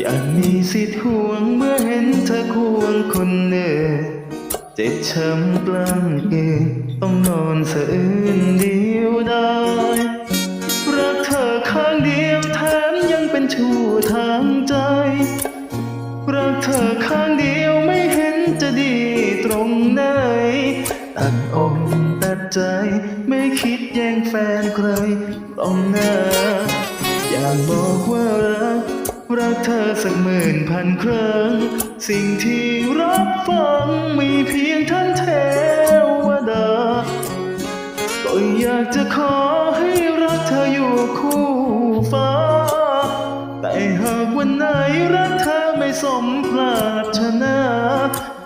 อยากมีสิทธิ์หวงคนเหนื่อยเจ็บช้ำกล้ำเกยต้องนอนสะอื้นเดียวดายรักเธอข้างเดียวแถมยังเป็นชู้ทางใจ รักเธอข้างเดียวไม่เห็นจะดีตรงไหนตัดอกตัดใจ ไม่คิดแย่งแฟนใครต้องหน้าอยากบอกว่ารัก สักหมื่นพันครั้ง สิ่งที่รับฟังมีเพียงท่านเทวดา ก็อยากจะขอให้รักเธออยู่คู่ฟ้า แต่หากวันไหนรักเธอไม่สมปรารถนา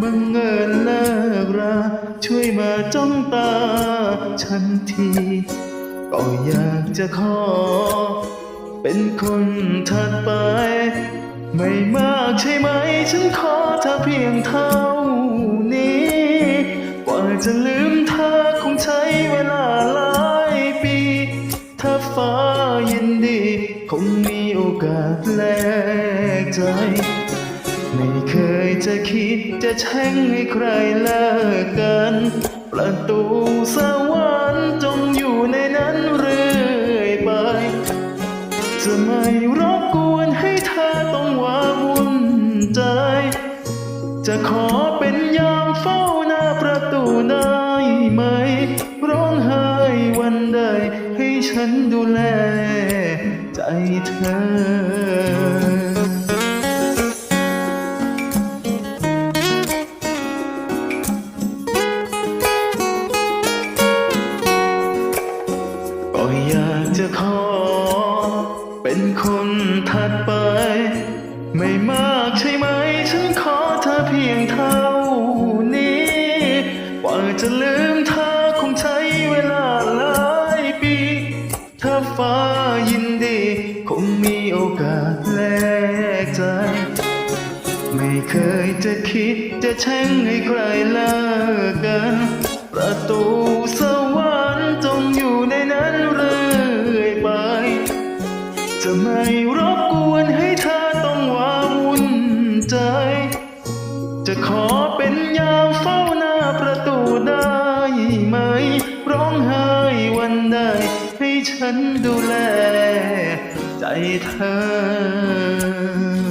บังเอิญเลิกราช่วยมาจ้องตาฉันทีก็อยากจะขอ เป็นคนถัดไป ไม่มากใช่ไหม ฉันขอเธอเพียงเท่านี้ กว่าจะลืมเธอคงใช้เวลาหลายปี ถ้าฟ้ายินดี คงมีโอกาสแลกใจ ไม่เคยจะคิดจะแช่งให้ใครเลิกกัน ประตูสวรรค์ จะขอเป็นยามเฝ้าหน้าประตูได้ไหม ร้องไห้วันใด ให้ฉันดูแล ใจเธอก็อยากจะขอเป็นคน จะลืมเธอคงใช้เวลาหลายปีถ้าฟ้ายินดี คงมีโอกาสแลกใจ ไม่เคยจะคิดจะแช่งให้ใครเลิกกัน ประตูสวรรค์ ฉันดูแลใจเธอ